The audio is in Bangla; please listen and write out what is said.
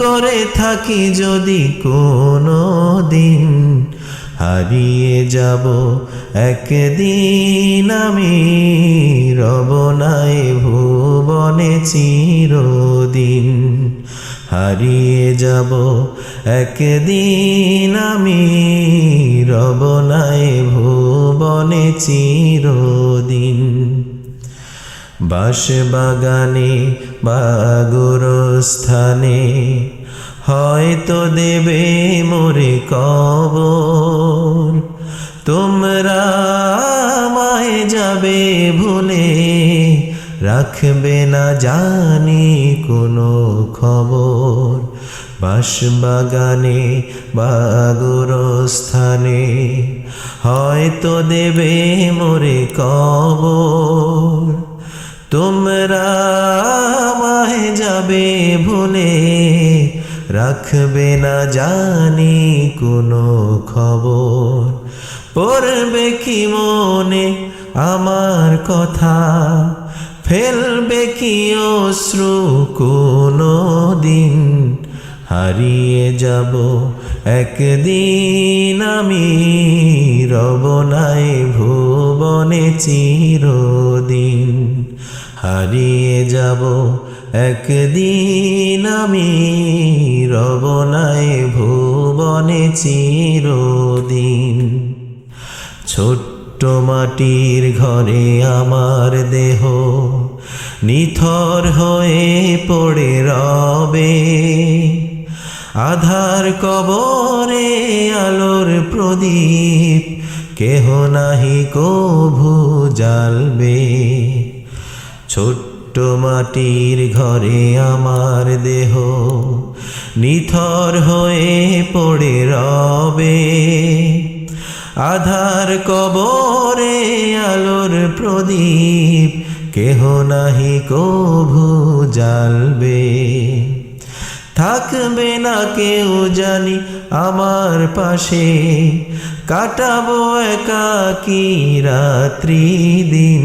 করে থাকি যদি কোনো দিন, হারিয়ে যাব একদিন আমি রবনায় ভুবনে চিরদিন, হারিয়ে যাব একদিন আমি রবনায় ভুবনে চিরদিন। বাস বাগানে বাগুর স্থানে হয়তো দেবে মোরে কবর। তোমরা আমায় যাবে ভুলে রাখবে না জানি কোনো খবর। বাস বাগানে বাগুর স্থানে হয়তো দেবে মোরে কবর। তোমরা আমায় যাবে ভুলে রাখবে না জানি কোনো খবর। পড়বে কি মনে আমার কথা? ফেলবে কি অশ্রু কোনো দিন? হারিয়ে যাব একদিন আমি রবনায় ভুবনে চিরদিন। হারিয়ে যাব। একদিন আমি রবনায় ভুবনে চিরদিন। ছোট্ট মাটির ঘরে আমার দেহ, নিথর হয়ে পড়ে রবে। আধার কবরে আলোর প্রদীপ, কেহ নাহি কভু জ্বালবে। ছোট্ট মাটির ঘরে আমার দেহ নিথর হয়ে পড়ে রবে। আধার কবরে আলোর প্রদীপ, কেহ নাহি কভু জ্বালবে। থাকবে না কেউ জানি আমার পাশে, কাটাবো একাকি রাত্রি দিন।